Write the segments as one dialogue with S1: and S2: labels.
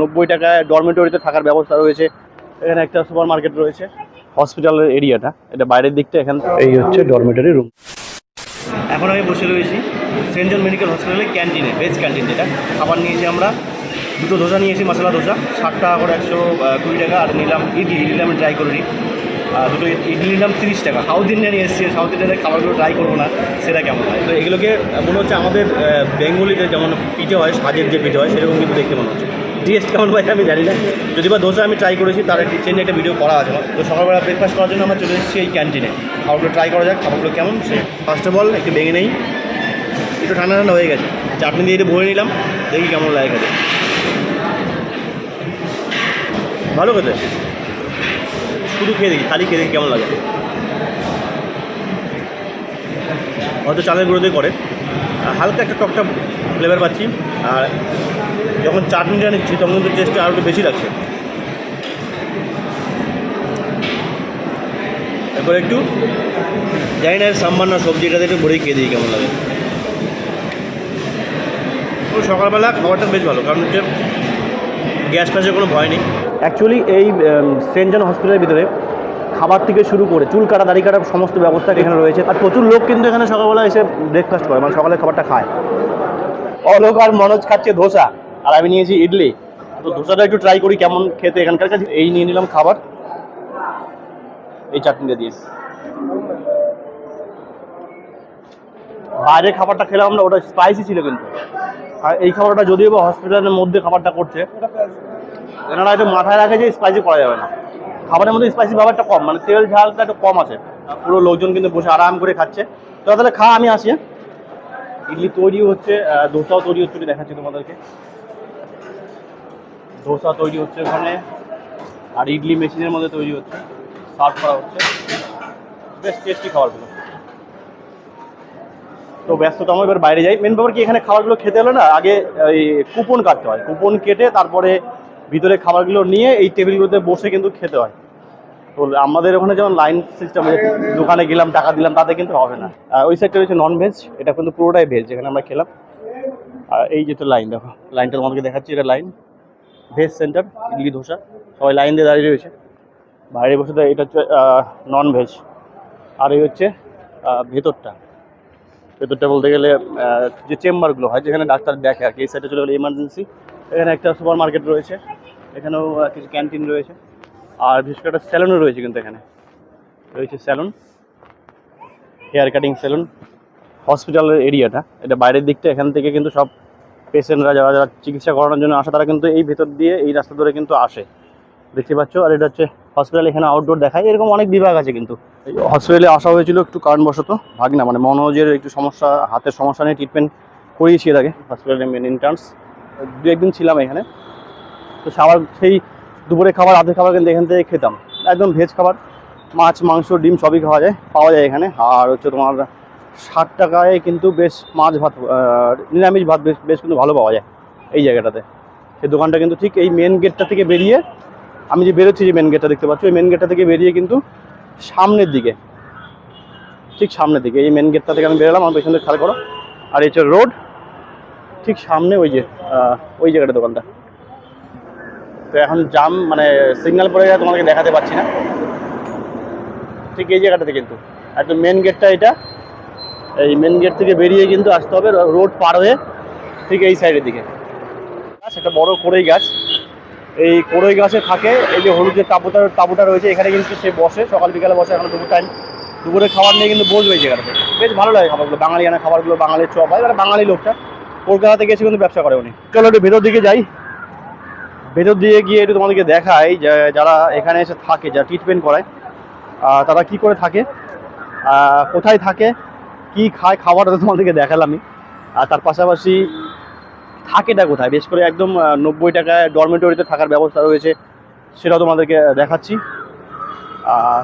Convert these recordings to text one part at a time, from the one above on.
S1: নব্বই টাকায় ডরমেটরিতে থাকার ব্যবস্থা রয়েছে। এখানে একটা সুপার মার্কেট রয়েছে। হসপিটালের এরিয়াটা এটা বাইরের দিকটা এখান এই হচ্ছে ডরমেটরি রুম এখন আমি বসে রয়েছি সেন্ট জন মেডিকেল হসপিটালের ক্যান্টিনে ভেজ ক্যান্টিন যেটা খাবার নিয়েছি আমরা। দুটো ধোসা নিয়েছি মশলা ধোসা। ষাট টাকা করে একশো কুড়ি টাকা। আর নিলাম ইডলি। ইডলি আমি ট্রাই করে আর দুটো ইডলি নিলাম তিরিশ টাকা। সাউথ ইন্ডিয়ান এসেছি। সাউথ ইন্ডিয়ানের খাবারগুলো ট্রাই করব না। সেটা কেমন হয়? তো এগুলোকে মনে হচ্ছে আমাদের বেঙ্গলিতে যেমন পিঠে হয় সাজের যে পিঠে হয় সেরকম কিন্তু দেখতে মনে হচ্ছে। টেস্ট কেমন হয় আমি জানি না। যদি বা দোসা আমি ট্রাই করেছি, তার একটি চেঞ্জ একটা ভিডিও করা আছে। তো সকালবেলা ব্রেকফাস্ট করার জন্য আমরা চলে এসেছি এই ক্যান্টিনে খাবারগুলো ট্রাই করা যাক, খাবারগুলো কেমন, সে ফার্স্ট অফ অল একটু ভেঙে নেই। একটু ঠান্ডা ঠান্ডা হয়ে গেছে। চাটনি দিয়ে একটু ভরে নিলাম, দেখি কেমন লাগে খেতে। ভালো খেতে। শুধু খেয়ে দেখি, খালি খেয়ে দেখি কেমন লাগে। হয়তো চালের গুঁড়ো দিয়ে করে হালকা একটা টকটা ফ্লেভার পাচ্ছি। আর যখন চাটনিটা নিচ্ছি, তখন কিন্তু টেস্টটা আরও একটু বেশি লাগছে। এরপর একটু জানি না, সাম্বার না সবজি সবজিটাতে একটু ভরেই খেয়ে দিই কেমন লাগে। সকালবেলা খাবারটা বেশ ভালো, কারণ হচ্ছে গ্যাস ফ্যাসের কোনো ভয় নেই। অ্যাকচুয়ালি এই সেন্ট জন হসপিটালের ভিতরে খাবার থেকে শুরু করে চুল কাটা, দাড়ি কাটার সমস্ত ব্যবস্থা এখানে রয়েছে। আর প্রচুর লোক কিন্তু এখানে সকালবেলা এসে ব্রেকফাস্ট করে মানে সকালে খাবারটা খায়। অলোক আর মনোজ খাচ্ছে ধোসা, আর আমি নিয়েছি ইডলি। তো ধোসাটা একটু ট্রাই করি কেমন খেতে এখানকার কাছে। এই নিয়ে নিলাম খাবার। এই চাটনিটা দিয়ে। বাইরে খাবারটা খেলাম আমরা, ওটা স্পাইসি ছিল কিন্তু। আর এই খাবারটা যদিও বা হসপিটালের মধ্যে খাবারটা করছে, এনারা একটু মাথায় রাখে যে স্পাইসি করা যাবে না। খাবারের মধ্যে স্পাইসি ব্যাপারটা কম মানে তেল ঝালটা একটু কম আছে। পুরো লোকজন কিন্তু বসে আরাম করে খাচ্ছে। তো তাহলে খা, আমি আসি হ্যাঁ? ইডলি তৈরি হচ্ছে ধোসাও তৈরি হচ্ছে দেখাচ্ছি তোমাদেরকে। ধোসা তৈরি হচ্ছে ওখানে আর ইডলি মেশিনের মধ্যে তৈরি হচ্ছে সার্ভ করা হচ্ছে। বেশ টেস্টি খাবারগুলো তো ব্যস্ততম এবার বাইরে যাই। মেন ব্যাপার কি, এখানে খাবারগুলো খেতে হলে না, আগে এই কুপন কাটতে হয়। কুপন কেটে তারপরে ভিতরে খাবারগুলো নিয়ে এই টেবিলগুলোতে বসে কিন্তু খেতে হয়। আমাদের ওখানে যেমন লাইন সিস্টেম দোকানে গেলাম, টাকা দিলাম, তাতে কিন্তু হবে না। ওই সাইডটা রয়েছে নন ভেজ এটা কিন্তু পুরোটাই ভেজ যেখানে আমরা খেলাম। আর এই যেটা লাইন দেখো লাইনটা তোমাদেরকে দেখাচ্ছি, এটা line veg centre idli dosa, সবাই লাইন দিয়ে দাঁড়িয়ে রয়েছে। বাইরে বসে এটা হচ্ছে নন ভেজ আর এই হচ্ছে ভেতরটা। ভেতরটা বলতে গেলে যে চেম্বারগুলো হয়, যেখানে ডাক্তার দেখে আর কি, এই সাইডে চলে গেলে এমার্জেন্সি এখানে একটা সুপার মার্কেট রয়েছে। এখানেও কিছু ক্যান্টিন রয়েছে। আর বিশেষ করে একটা স্যালুনও রয়েছে কিন্তু এখানে। রয়েছে স্যালুন। Hair cutting salon. হসপিটালের এরিয়াটা। এটা বাইরের দিকটা, এখান থেকে কিন্তু সব পেশেন্টরা যারা যারা চিকিৎসা করানোর জন্য আসে, তারা কিন্তু এই ভেতর দিয়ে, এই রাস্তা ধরে কিন্তু আসে। দেখতে পাচ্ছ? আর এটা হচ্ছে হসপিটাল এখানে আউটডোর দেখায়। এরকম অনেক বিভাগ আছে কিন্তু। এই হসপিটালে আসা হয়েছিল একটু কারণবশত, ভাগনা মানে মনোজের একটু সমস্যা, হাতের সমস্যা নিয়ে ট্রিটমেন্ট করিয়েছি এর আগে। হসপিটালে মেন ইন্টার্নস দু একদিন ছিলাম এখানে। তো খাবার সেই দুপুরে খাবার, রাতের খাবার কিন্তু এখান থেকে খেতাম। একদম ভেজ খাবার, মাছ, মাংস, ডিম সবই খাওয়া যায়, পাওয়া যায় এখানে। আর হচ্ছে তোমার ষাট টাকায় কিন্তু বেশ মাছ ভাত নিরামিষ ভাত বেশ বেশ কিন্তু ভালো পাওয়া যায় এই জায়গাটাতে। সেই দোকানটা কিন্তু ঠিক এই মেন গেটটা থেকে বেরিয়ে, আমি যে বেরোচ্ছি যে মেন গেটটা দেখতে পাচ্ছি ওই মেন গেটটা থেকে বেরিয়ে কিন্তু সামনের দিকে, ঠিক সামনের দিকে, এই মেন গেটটা থেকে আমি বেরোলাম, আমার পেছনে খেয়াল করো। আর এই রোড ঠিক সামনে ওই যে ওই জায়গাটা দোকানটা। তো এখন জাম মানে সিগন্যাল পড়ে গেছে তোমাকে দেখাতে পারছি না। ঠিক এই জায়গাটাতে কিন্তু। একদম মেন গেটটা এটা। এই মেন গেট থেকে বেরিয়ে কিন্তু আসতে হবে রোড পার হয়ে ঠিক এই সাইডের দিকে। সেটা বড় কড়ই গাছ। এই কড়ই গাছে থাকে এই যে হলুদ যে তাঁবুটা তাঁবুটা রয়েছে, এখানে কিন্তু সে বসে, সকাল বিকালে বসে, এখন দুপুর টাইম দুপুরে খাবার নিয়ে কিন্তু বসবে এই জায়গাটাতে। বেশ ভালো লাগে খাবারগুলো বাঙালি আনা খাবারগুলো, বাঙালির চপ হয়, এবার বাঙালি লোকটা। কলকাতা থেকে এসে কিন্তু ব্যবসা করে উনি। চলো একটু ভেতর দিকে যাই। ভেতর দিয়ে গিয়ে একটু তোমাদেরকে দেখাই যারা এখানে এসে থাকে, যারা ট্রিটমেন্ট করায় তারা কি করে থাকে কোথায় থাকে, কি খায়, খাবারটা তোমাদেরকে দেখালামই। আর তার পাশাপাশি থাকেটা কোথায়? বেশ করে একদম নব্বই টাকায় ডরমেটরিতে থাকার ব্যবস্থা রয়েছে, সেটাও তোমাদেরকে দেখাচ্ছি।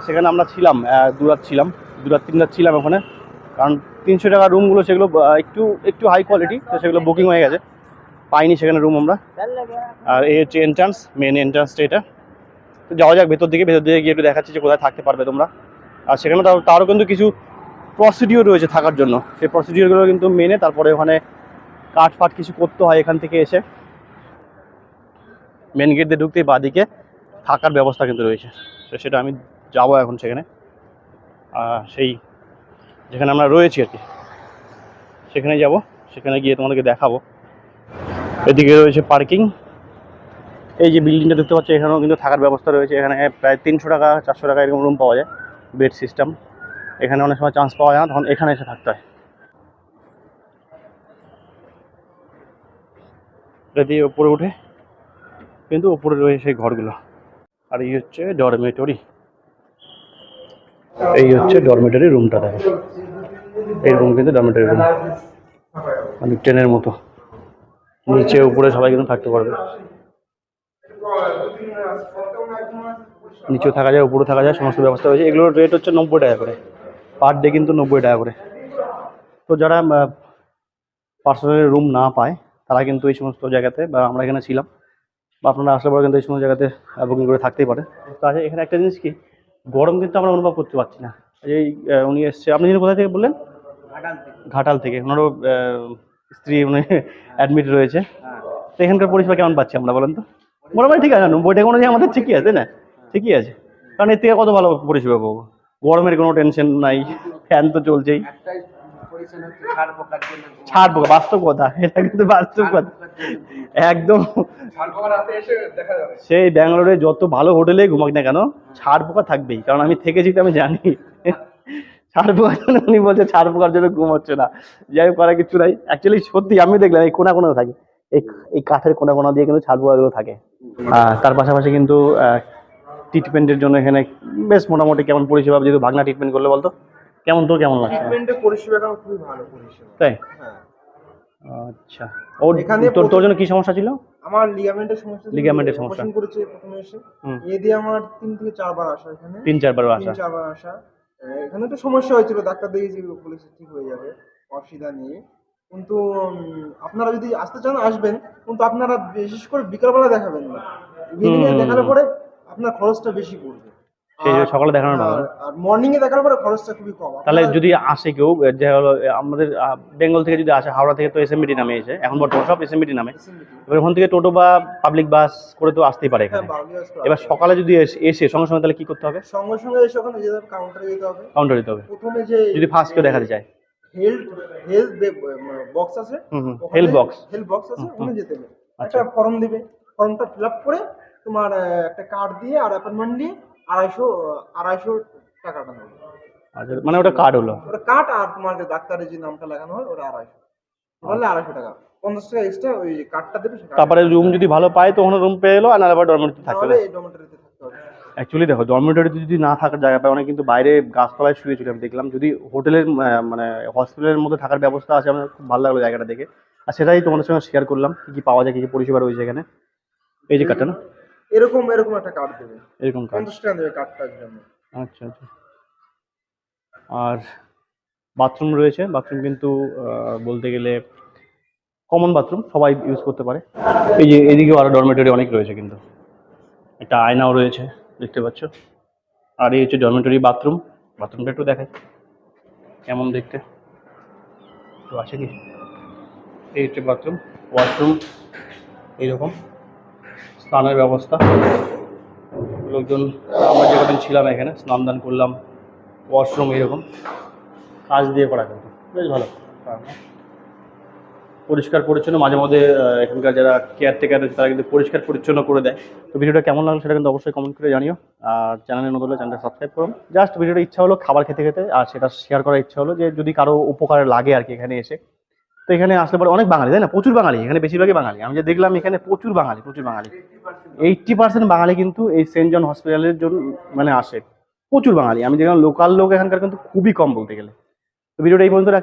S1: সেখানে আমরা ছিলাম দু রাত ছিলাম দু রাত তিন রাত ছিলাম ওখানে। কারণ তিনশো টাকার রুমগুলো সেগুলো একটু একটু হাই কোয়ালিটি তো সেগুলো বুকিং হয়ে গেছে। পাইনি সেখানে রুম আমরা। আর এই হচ্ছে এন্ট্রান্স মেন এন্ট্রান্সটা এটা। তো যাওয়া যাক ভেতর দিকে ভেতর দিকে গিয়ে একটু দেখাচ্ছি যে কোথায় থাকতে পারবে তোমরা। আর সেখানে তার তারও কিন্তু কিছু প্রসিডিওর রয়েছে থাকার জন্য। সেই প্রসিডিওরগুলো কিন্তু মেনে তারপরে ওখানে কাঠ ফাট কিছু করতে হয় এখান থেকে এসে। মেন গেট দিয়ে ঢুকতেই বাদিকে থাকার ব্যবস্থা কিন্তু রয়েছে। তো সেটা আমি যাব এখন সেখানে। সেই যেখানে আমরা রয়েছি আর কি, সেখানে যাব। সেখানে গিয়ে তোমাদেরকে দেখাবো। এদিকে রয়েছে পার্কিং। এই যে বিল্ডিংটা দেখতে পাচ্ছ এখানেও কিন্তু থাকার ব্যবস্থা রয়েছে। এখানে প্রায় তিনশো টাকা, চারশো টাকা এরকম রুম পাওয়া যায় বেড সিস্টেম এখানে অনেক সময় চান্স পাওয়া যায় না, তখন এখানে এসে থাকতে হয়। এটা দিয়ে ওপরে উঠে কিন্তু ওপরে রয়েছে সেই ঘরগুলো। আর এই হচ্ছে ডরমেটরি এই হচ্ছে ডরমেটরি রুমটা দেখো। এই রুম কিন্তু ডরমেটরি রুম মানে ট্রেনের মতো। নিচে উপরে সবাই কিন্তু থাকতে পারবে। নিচেও থাকা যায় উপরে থাকা যায় সমস্ত ব্যবস্থা রয়েছে এগুলোর রেট হচ্ছে নব্বই টাকা করে। পার ডে কিন্তু নব্বই টাকা করে। তো যারা পার্সোনালি রুম না পায় তারা কিন্তু এই সমস্ত জায়গাতে বা আমরা এখানে ছিলাম বা আপনারা আসলে পরে কিন্তু এই সমস্ত জায়গাতে বুকিং করে থাকতেই পারে। তো আছে এখানে একটা জিনিস কি? গরম কিন্তু আমরা অনুভব করতে পারছি না। এই উনি এসছে। আপনি যিনি কোথা থেকে বললেন? ঘাটাল থেকে। ওনারও স্ত্রী উনি অ্যাডমিট রয়েছে। তো এখানকার পরিষেবা কেমন পাচ্ছি আমরা বলেন তো? মোটামুটি ঠিক আছে নব্বই টাকা অনুযায়ী আমাদের ঠিকই আছে না? ঠিকই আছে। কারণ এর থেকে কত ভালো পরিষেবা পাবো? গরমের কোনো টেনশন নাই ফ্যান তো চলছেই।
S2: একটাই পরিচ্ছন্ন হচ্ছে ছাড় পোকার জন্য
S1: ছাড় পোকা বাস্তব কথা এটা কিন্তু বাস্তব কথা। একদম। সেই ব্যাঙ্গালোরে যত ভালো হোটেলে ঘুমাক না কেন ছাড় পোকা থাকবেই কারণ আমি থেকেছি তো আমি জানি। ছাড় পোকার জন্য উনি বলছে ছাড় পোকার জন্য? ঘুম হচ্ছে না। যাই হোক করার কিছু নাই। অ্যাকচুয়ালি সত্যি আমি দেখলাম এই কোনা কোনা থাকে। এই এই কাঠের কোনা কোনা দিয়ে কিন্তু ছাড় পোকাগুলো থাকে। তার পাশাপাশি কিন্তু ট্রিটমেন্টের জন্য এখানে বেশ মোটামুটি কেমন পরিষেবা যেহেতু ভাগনা ট্রিটমেন্ট করলে বলতো? কেমন তোর কেমন লাগছে?
S2: ট্রিটমেন্টের পরিষেবাটা খুবই ভালো পরিষেবা।
S1: তাই?
S2: হ্যাঁ।
S1: আচ্ছা। ওর
S2: এখানে
S1: তোর তোর জন্য কি সমস্যা ছিল?
S2: আমার লিগামেন্টের সমস্যা
S1: লিগামেন্টের সমস্যা।
S2: করেছে প্রথমে এসে। এ দিয়ে আমার তিন থেকে চারবার আসা এখানে।
S1: তিন চারবার
S2: তিন চারবার আসা। আহ, এখানে তো সমস্যা হয়েছিল ডাক্তার দেখিয়েছি বলেছে ঠিক হয়ে যাবে অসুবিধা নেই। কিন্তু আপনারা যদি আসতে চান আসবেন কিন্তু আপনারা বিশেষ করে বিকালবেলা দেখাবেন না। দেখানোর পরে আপনার খরচটা বেশি পড়বে।
S1: সেই সকালে দেখানোর ভালো
S2: আর মর্নিং এ দেখানোর পরে খরচটা খুবই কম।
S1: তাহলে যদি আসে কেউ যে হলো আমাদের বেঙ্গল থেকে যদি আসে হাওড়া থেকে তো এসএমবিটি নামে এসে এখন বর্তমানে সব এসএমবিটি নামে। এবার ওখান থেকে টোটো বা পাবলিক বাস করে তো আসতেই পারে
S2: হ্যাঁ
S1: এখানে। এবার সকালে যদি এসে- এসে সঙ্গে সঙ্গে তাহলে কি করতে হবে?
S2: সঙ্গে সঙ্গে এসে ওখানে যেতে হবে কাউন্টারে যেতে হবে।
S1: কাউন্টার দিতে হবে।
S2: প্রথমে যে
S1: যদি ফার্স্ট কেউ দেখাতে চায়।
S2: হেলথ হেলথ বক্স আছে
S1: হুম বক্স
S2: হেলথ বক্স আছে ওখানে যেতে হবে।
S1: আচ্ছা।
S2: একটা ফর্ম দিবে। ফর্মটা ফিল আপ করে তোমার একটা কার্ড দিয়ে আর অ্যাপয়েন্টমেন্ট দিয়ে আড়াইশো আড়াইশো টাকাটা নেবে।
S1: আচ্ছা মানে ওটা কার্ড হলো।
S2: ওটা কার্ড আর তোমার যে ডাক্তারের যে নামটা লাগানো হয় ওটা আড়াইশো। তাহলে আড়াইশো টাকা। পঞ্চাশ টাকা এক্সট্রা ওই কার্ডটা দেবে
S1: তারপরে রুম যদি ভালো পায় তো ওখানে রুম পেয়ে এলো আর আবার ডরমেটরি থাকতে হবে
S2: এই ডোমেটারিতে থাকতে হবে।
S1: অ্যাকচুয়ালি দেখো ডরমেটরিতে যদি না থাকার জায়গা পায় অনেক কিন্তু বাইরে গাছতলায় শুয়েছিল আমি দেখলাম যদি হোটেলের মানে হসপিটালের মধ্যে থাকার ব্যবস্থা আছে আমার খুব ভালো লাগল জায়গাটা দেখে। আর সেটাই তোমাদের সঙ্গে শেয়ার করলাম কী কী পাওয়া যায় কী কী পরিষেবা রয়েছে এখানে। এই যে কার্ডটা না?
S2: এরকম এরকম একটা কার্ড দেবে।
S1: এরকম কার্ড
S2: পঞ্চাশ টাকা দেবে কার্ডটার জন্য।
S1: আচ্ছা আচ্ছা। আর বাথরুম রয়েছে। বাথরুম কিন্তু বলতে গেলে কমন বাথরুম সবাই ইউজ করতে পারে। এই যে এদিকেও আরও ডরমেটরি অনেক রয়েছে কিন্তু। একটা আয়নাও রয়েছে দেখতে পাচ্ছ। আর এই হচ্ছে ডরমেটরি বাথরুম বাথরুমটা একটু দেখাই। কেমন দেখতে? তো আছে কি? এই হচ্ছে বাথরুম ওয়াশরুম এইরকম। স্নানের ব্যবস্থা। লোকজন, আমরা যে ছিলাম এখানে, স্নান দান করলাম ওয়াশরুম এরকম। কাজ দিয়ে করা কিন্তু। বেশ ভালো। পরিষ্কার পরিচ্ছন্ন, মাঝে মধ্যে এখানকার যারা কেয়ার কেয়ারটেকার রয়েছে তারা কিন্তু পরিষ্কার পরিচ্ছন্ন করে দেয়। তো ভিডিওটা কেমন লাগল সেটা কিন্তু অবশ্যই কমেন্ট করে জানিও। আর চ্যানেলে নতুন চ্যানেলটা সাবস্ক্রাইব করুন জাস্ট ভিডিওটা ইচ্ছা হলো খাবার খেতে খেতে, আর সেটা শেয়ার করার ইচ্ছা হলো যে, যদি কারও উপকারে লাগে আর কি এখানে এসে তো এখানে আসলে পরে অনেক বাঙালি, তাই না? প্রচুর বাঙালি, এখানে বেশিরভাগই বাঙালি। আমি যে দেখলাম এখানে প্রচুর বাঙালি প্রচুর বাঙালি। এইটটি পার্সেন্ট বাঙালি কিন্তু এই সেন্ট জন হসপিটালের জন্য মানে আসে। প্রচুর বাঙালি। আমি দেখলাম লোকাল লোক এখানকার কিন্তু খুবই কম বলতে গেলে। তো ভিডিওটা এই পর্যন্ত।